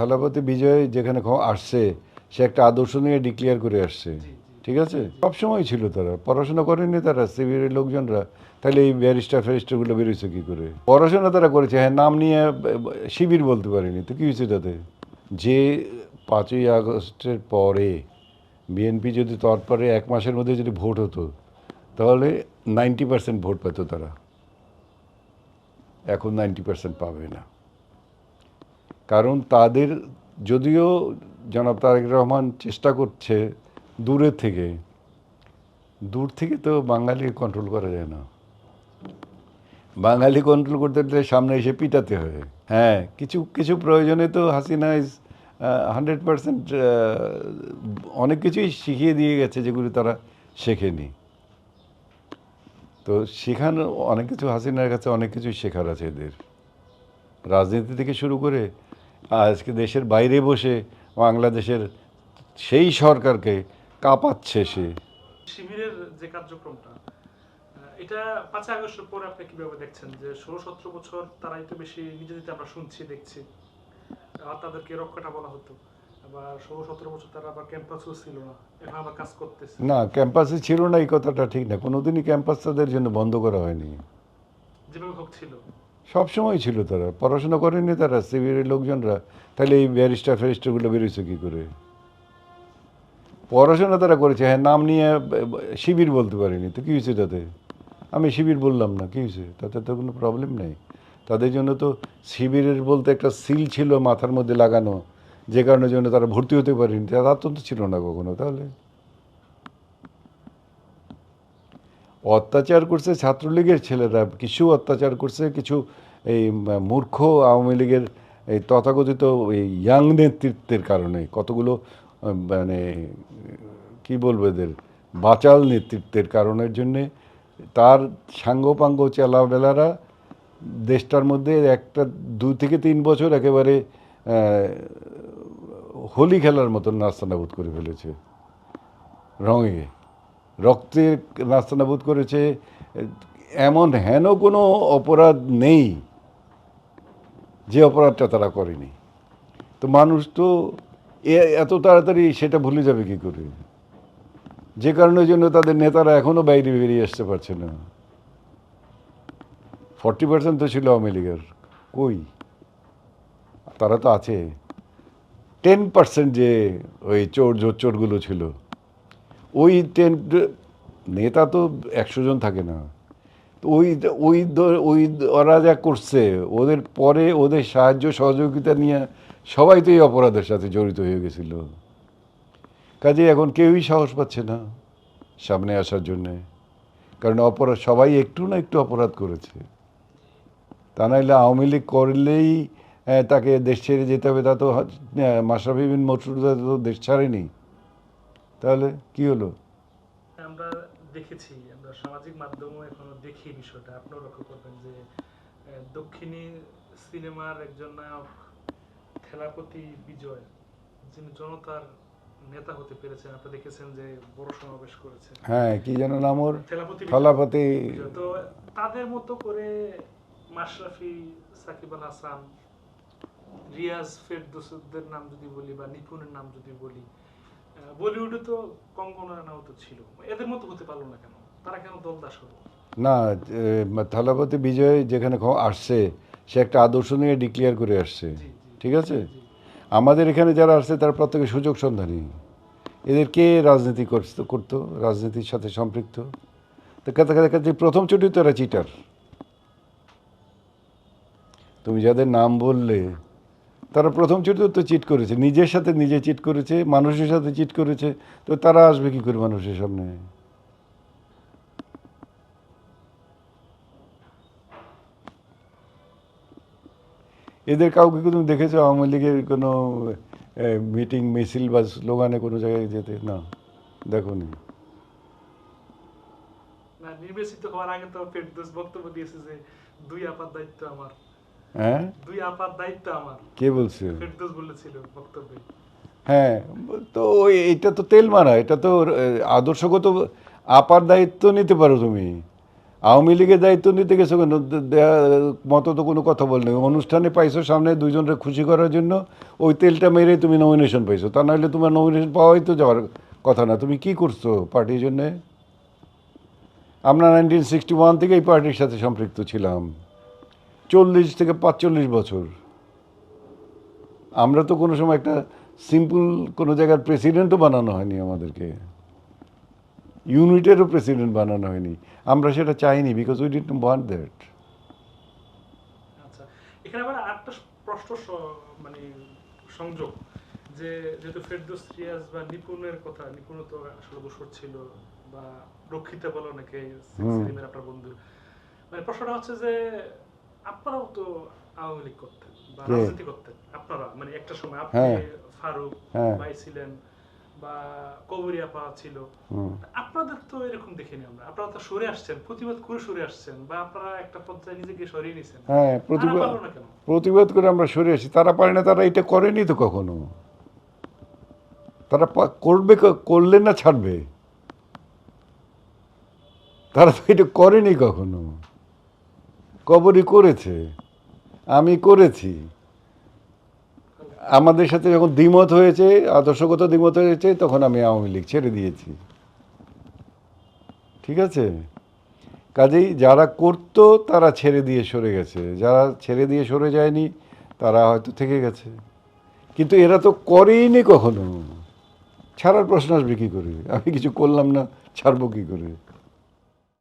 থালাপতি বিজয় যেখানে আসছে সে একটা আদর্শ নিয়ে ডিক্লেয়ার করে আসছে। ঠিক আছে? সবসময় ছিল তারা। পড়াশোনা করেনি তারা সিভিলের লোকজনরা। তাহলে এই ব্যারিস্টার ফ্যারিস্টারগুলো বেরোচ্ছে কী করে? পড়াশোনা তারা করেছে। হ্যাঁ নাম নিয়ে শিবির বলতে পারেনি। তো কী হয়েছে তাতে? যে পাঁচই আগস্টের পরে বিএনপি যদি তারপরে এক মাসের মধ্যে যদি ভোট হতো তাহলে নাইনটি পার্সেন্ট ভোট পেত তারা। এখন নাইনটি পার্সেন্ট পাবে না। কারণ তাদের যদিও জনাব তারেক রহমান চেষ্টা করছে দূরের থেকে, দূর থেকে তো বাঙালি কন্ট্রোল করা যায় না। বাঙালি কন্ট্রোল করতে গেলে সামনে এসে পিটাতে হয়। হ্যাঁ কিছু কিছু প্রয়োজনে তো হাসিনা ইজ হান্ড্রেড পার্সেন্ট অনেক কিছুই শিখিয়ে দিয়ে গেছে যেগুলো তারা শেখেনি। তো শেখানো অনেক কিছু হাসিনার কাছে অনেক কিছুই শেখার আছে এদের। রাজনীতি থেকে শুরু করে আজকে দেশের বাইরে বসে বাংলাদেশের সেই সরকারকে কাঁপাচ্ছে সে। শিবিরের যে কার্যক্রমটা এটা পাঁচই আগস্টের পরে আপনি কীভাবে দেখছেন? যে ষোলো সতেরো বছর তারা একটু বেশি নিজেদের আমরা শুনছি দেখছি। আর তাদেরকে রক্ষাটা বলা হতো। না ক্যাম্পাসে ছিল না এই কথাটা ঠিক না। কোনোদিনই ক্যাম্পাস তাদের জন্য বন্ধ করা হয়নি। যেভাবে হোক ছিল। সবসময় ছিল তারা। পড়াশোনা করেনি তারা, সিভিলের লোকজনরা। তাহলে এই ব্যারিস্টার ফ্যারিস্টারগুলো বেরোচ্ছে কী করে? পড়াশোনা তারা করেছে। হ্যাঁ নাম নিয়ে শিবির বলতে পারিনি। তো কী হয়েছে তাতে? আমি শিবির বললাম না, কী হয়েছে? তাতে তো কোনো প্রবলেম নেই। তাদের জন্য তো শিবিরের বলতে একটা সিল ছিল মাথার মধ্যে লাগানো, যে কারণের জন্য তারা ভর্তি হতে পারেনি। তার তো ছিল না কখনো, তাহলে? অত্যাচার করছে ছাত্রলীগের ছেলেরা, কিছু অত্যাচার করছে, কিছু এই মূর্খ আওয়ামী লীগের এই তথাকথিত এই ইয়াং নেতৃত্বের কারণে, কতগুলো মানে কি বলব এদের, বাচাল নেতৃত্বের কারণের জন্যে তার সাঙ্গপাঙ্গ চেলাবেলারা দেশটার মধ্যে একটা দু থেকে তিন বছর একেবারে হোলি খেলার মতন নাস্তানাবোধ করে ফেলেছে রঙে। রক্তে নাস্তানাবুদ করেছে, এমন হেন কোনো অপরাধ নেই যে অপরাধটা তারা করেনি। তো মানুষ তো এত তাড়াতাড়ি সেটা ভুলে যাবে কি করে? যে কারণের জন্য তাদের নেতারা এখনও বাইরে বেরিয়ে আসতে পারছে না। ফর্টি পার্সেন্ট তো ছিল আওয়ামী লীগের। কই? তারা তো আছে। টেন পার্সেন্ট যে ওই চোর জোচ্চোরগুলো ছিল। ওই টেন নেতা তো একশো জন থাকে না। ওই ওই ওই ওরা যা করছে, ওদের পরে ওদের সাহায্য সহযোগিতা নিয়ে সবাই তো এই অপরাধের সাথে জড়িত হয়ে গেছিল। কাজে এখন কেউই সাহস পাচ্ছে না সামনে আসার জন্যে। কারণ অপরাধ, সবাই একটু না একটু অপরাধ করেছে। তা নাহলে আওয়ামী লীগ করলেই তাকে দেশ ছেড়ে যেতে হবে, তা তো মাশরাফি বিন মসুদা তো দেশ ছাড়েনি। তাহলে কি হলো? আমরা দেখেছি আমরা সামাজিক মাধ্যমে এখনও দেখি বিষয়টা। আপনিও লক্ষ্য করবেন যে দক্ষিণী সিনেমার একজন নায়ক থেলাপতি বিজয় যিনি জনতার নেতা হতে পেরেছেন। আপনি দেখেছেন যে বড় সমাবেশ করেছেন। হ্যাঁ কি যেন নাম ওর? থেলাপতি বিজয়। তো তাদের মতো করে মাশরাফি সাকিব আল হাসান রিয়াজ ফেরদৌসদের নাম যদি বলি বা নিপুণের নাম যদি বলি বলিউডে তো কঙ্গনা রানাও তো ছিল। এদের মতো হতে পারল না কেন? তারা কেন দলদাস হলো? না থালাপতি বিজয় যেখানে আসছে সে একটা আদর্শ নিয়ে ডিক্লেয়ার করে আসছে। ঠিক আছে? আমাদের এখানে যারা আসছে তারা প্রত্যেকে সুযোগ সন্ধানী। এদের কে রাজনীতি করতো করতো? রাজনীতির সাথে সম্পৃক্ত? তো কাছে প্রথম ছুটি তো এরা চিটার তুমি যাদের নাম বললে তারা প্রথম ছুটি তো চিট করেছে, নিজের সাথে নিজে চিট করেছে, মানুষের সাথে চিট করেছে, তো তারা আসবে কি করে মানুষের সামনে? এদের কাউকে তুমি দেখেছ আওয়ামী লীগের কোনো মিটিং মিছিল বা স্লোগানে কোনো জায়গায় যেতে? না দেখো নি না, নির্বাচিত হওয়ার আগে তো ফেরদৌস বক্তব্য দিয়েছে যে দুই আপার দায়িত্ব আমার। হ্যাঁ? দুই আপার দায়িত্ব আমার। কে বলছে? ফেরদৌস বলেছিল বক্তব্যে। হ্যাঁ তো এটা তো তেল মারা এটা তো আদর্শগত আপার দায়িত্ব নিতে পারো তুমি। আওয়ামী লীগের দায়িত্ব নিতে গেছো কেন? মতো তো কোনো কথা বলনি অনুষ্ঠানে পাইছো সামনে দুইজনকে খুশি করার জন্য ওই তেলটা মেরে তুমি নমিনেশন পাইছো। তা নাহলে তোমার নমিনেশন পাওয়াই তো যাওয়ার কথা না। তুমি কি করছ পার্টির জন্যে? আমরা নাইনটিন সিক্সটি ওয়ান থেকে এই পার্টির সাথে সম্পৃক্ত ছিলাম। চল্লিশ থেকে পাঁচচল্লিশ বছর। আমরা তো কোনো সময় একটা সিম্পল কোনো জায়গার প্রেসিডেন্টও বানানো হয়নি আমাদেরকে। ইউনিটেরও প্রেসিডেন্ট বানানো হয়নি। আমরা সেটা চাইনি because we did want that এখানে আবার আরেকটা প্রশ্ন মানে সংযোগ যে যেহেতু ফেরদৌস রিয়াজ বা নিপুণের কথা নিপুণ তো আসলে বসর ছিল বা রক্ষিতা বলে অনেকে হুম। আপনার বন্ধু। মানে প্রশ্নটা হচ্ছে যে আপনারাও তো আওয়ামী লীগ করতেন বা রাজনীতি করতেন। আপনারা মানে একটা সময় আপনি হ্যাঁ। ফারুক হ্যাঁ। ভাই ছিলেন বা কবরিয়া পা ছিল। আপনাদের তো এরকম দেখিনি আমরা। আপনারা তো সরে আসছেন প্রতিবাদ করে সরে আসছেন বা আপনারা একটা পর্যায়ে নিজেকে সরিয়ে নিছেন। হ্যাঁ প্রতিবাদ করে আমরা সরে আসি। তারা পারে না তারা এটা করেনি তো কখনো। তারা করবে করলে না ছাড়বে। তারা তো এটা করেনি কখনো। কবরই করেছে। আমি করেছি। আমাদের সাথে যখন দ্বিমত হয়েছে, আদর্শগত দ্বিমত হয়েছে, তখন আমি আওয়ামী লীগ ছেড়ে দিয়েছি। ঠিক আছে? কাজেই যারা করতো, তারা ছেড়ে দিয়ে সরে গেছে। যারা ছেড়ে দিয়ে সরে যায়নি, তারা হয়তো থেকে গেছে। কিন্তু এরা তো করেইনি কখনো। ছাড়ার প্রশ্ন আসবে কী করে? আমি কিছু করলাম না, ছাড়বো কী করে?